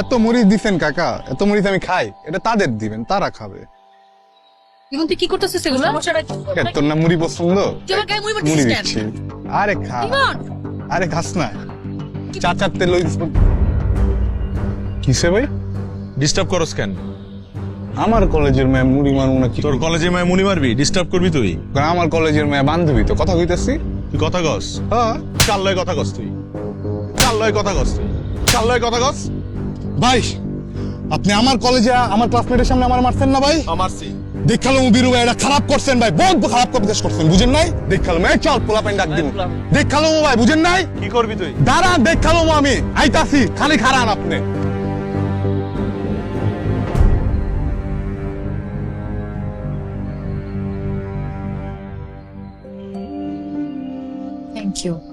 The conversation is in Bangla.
এত মরিচ দিছেন কাকা এত মরিচ আমি খাই এটা তাদের দিবেন তারা খাবে। এখন তুই কি করতেছিস এগুলো? এ, তোর না মুড়ি পছন্দ? তুই আমার গায়ে মুড়ি মুড়ি মারতেছিস কেন? দিচ্ছি। আরে খা। ইমন! আরে খাস না। চা চারটে লই দিস কিসে ভাই? ডিস্টার্ব করস কেন? আমার কলেজের মেয়ে মুড়ি মারবো না কি? তোর কলেজে মায় মুনি মারবি? ডিস্টার্ব করবি তুই? কারণ আমার কলেজের মেয়ে বান্ধবী তো কথা কইতেছি। তুই কথা কস? হ্যাঁ। কার লয় কথা কস তুই। কার লয় কথা কস তুই। কার লয় কথা কস? ভাই আপনি আমার কলেজে আমার ক্লাসমেটের সামনে আমার মারছেন না ভাই? আমারছি দেখালাম বিরু ভাই এটা খারাপ করছেন ভাই। বহুত খারাপ কবিতা করছেন বুঝেন নাই? দেখালাম এই চল পোলা প্যান্ট ডাক দিব দেখালাম ভাই বুঝেন নাই? কি করবি তুই? দাঁড়া দেখালাম আমি আইতাছি খালি খারান আপনি। Thank you.